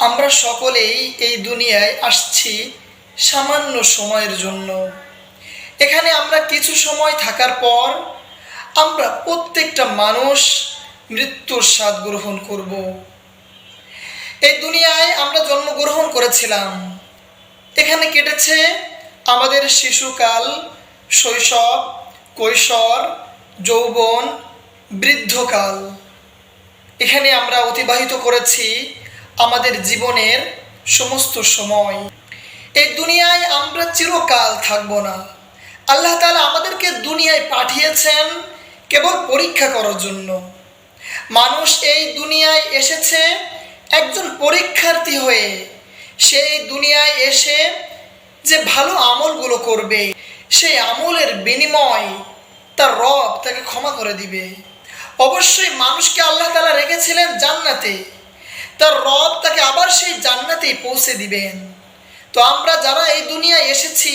আমরা সকলেই এই দুনিয়ায় আসছি সামান্য সময়ের জন্য। এখানে আমরা কিছু সময় থাকার পর আমরা প্রত্যেকটা মানুষ মৃত্যুর স্বাদ গ্রহণ করব। এই দুনিয়ায় আমরা জন্মগ্রহণ করেছিলাম। এখানে কেটেছে আমাদের শিশুকাল, শৈশব, কৈশোর, যৌবন, বৃদ্ধকাল। এখানে আমরা অতিবাহিত করেছি আমাদের জীবনের সমস্ত সময়। এই দুনিয়ায় আমরা চিরকাল থাকব না। আল্লাহ তালা আমাদেরকে দুনিয়ায় পাঠিয়েছেন কেবল পরীক্ষা করার জন্য। মানুষ এই দুনিয়ায় এসেছে একজন পরীক্ষার্থী হয়ে। সেই দুনিয়ায় এসে যে ভালো আমলগুলো করবে, সেই আমলের বিনিময় তার রব তাকে ক্ষমা করে দিবে। অবশ্যই মানুষকে আল্লাহ তালা রেখেছিলেন জান্নাতে। তার রব তাকে আবার সেই জান্নাতেই পৌঁছে দিবেন। তো আমরা যারা এই দুনিয়ায় এসেছি,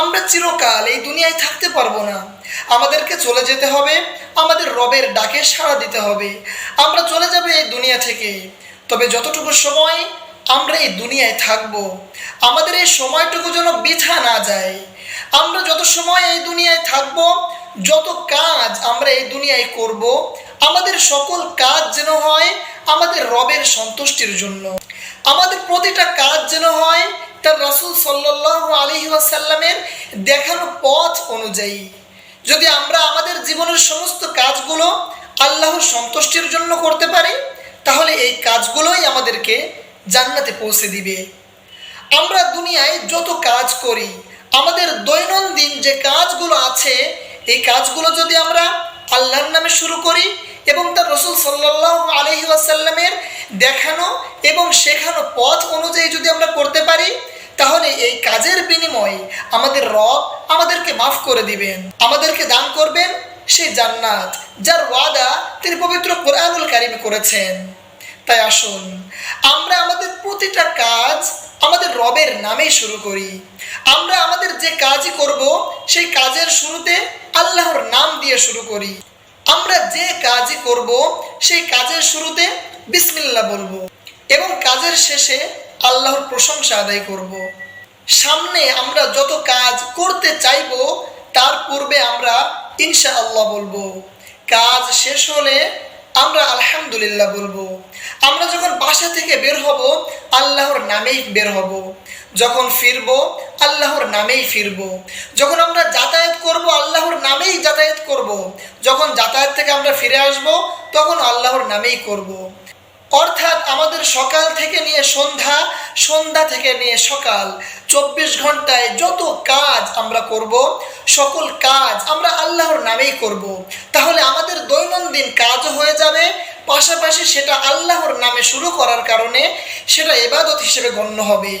আমরা চিরকাল এই দুনিয়ায় থাকতে পারব না। আমাদেরকে চলে যেতে হবে, আমাদের রবের ডাকে সাড়া দিতে হবে। আমরা চলে যাব এই দুনিয়া থেকে। তবে যতটুকু সময় আমরা এই দুনিয়ায় থাকব, আমাদের এই সময়টুকু যেন বিছা না যায়। আমরা যত সময় এই দুনিয়ায় থাকব, যত কাজ আমরা এই দুনিয়ায় করব, আমাদের সকল কাজ যেন হয় আমাদের রবের সন্তুষ্টির জন্য। আমাদের প্রতিটা কাজ যেন হয় তার রাসুল সাল্লাহ আলহি আসাল্লামের দেখানো পথ অনুযায়ী। যদি আমরা আমাদের জীবনের সমস্ত কাজগুলো আল্লাহর সন্তুষ্টির জন্য করতে পারি, তাহলে এই কাজগুলোই আমাদেরকে জান্নাতে পৌঁছে দিবে। আমরা দুনিয়ায় যত কাজ করি, আমাদের দৈনন্দিন যে কাজগুলো আছে, এই কাজগুলো যদি আমরা আল্লাহর নামে শুরু করি এবং তার রসুল সাল্লাহ আলহি আসাল্লামের দেখানো এবং শেখানো পথ অনুযায়ী যদি আমরা করতে পারি, তাহলে এই কাজের বিনিময়ে আমাদের রব আমাদেরকে মাফ করে দিবেন, আমাদেরকে দান করবেন সেই জান্নাত যার ওয়াদা তিনি পবিত্র কোরআনুল কারিমে করেছেন। তাই আসুন, আমরা আমাদের প্রতিটা কাজ আমাদের রবের নামেই শুরু করি। আমরা আমাদের যে কাজই করব, সেই কাজের শুরুতে আল্লাহর নাম দিয়ে শুরু করি। আমরা যে কাজই করব, সেই কাজের শুরুতে বিসমিল্লা বলব এবং কাজের শেষে আল্লাহর প্রশংসা আদায় করব। সামনে আমরা যত কাজ করতে চাইব, তার পূর্বে আমরা ইনশা আল্লাহ বলব কাজ শেষ হলে আমরা আলহামদুলিল্লাহ বলব। আমরা যখন বাসা থেকে বের হব, আল্লাহর নামেই বের হব। যখন ফিরব, আল্লাহর নামেই ফিরব। যখন আমরা যাতায়াত করব, আল্লাহর নামেই যাতায়াত করব। যখন যাতায়াত থেকে আমরা ফিরে আসব, তখন আল্লাহর নামেই করব। অর্থাৎ আমাদের সকাল থেকে নিয়ে সন্ধ্যা সন্ধ্যা থেকে নিয়ে সকাল। চব্বিশ ঘন্টায় যত কাজ আমরা করব, সকল কাজ আমরা আল্লাহর নামেই করব। তাহলে আমাদের দৈনন্দিন কাজও হয়ে যাবে, পাশাপাশি সেটা আল্লাহর নামে শুরু করার কারণে সেটা এবাদত হিসেবে গণ্য হবে।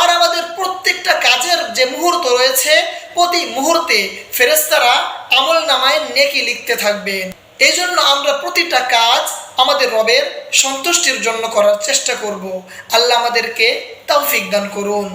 আর আমাদের প্রত্যেকটা কাজের যে মুহূর্ত রয়েছে, প্রতি মুহূর্তে ফেরেস্তারা আমল নামায় নেকি লিখতে থাকবেন এই জন্য আমরা প্রতিটা কাজ আমাদের রবের সন্তুষ্টির জন্য করার চেষ্টা করব। আল্লাহ আমাদেরকে তৌফিক দান করুন।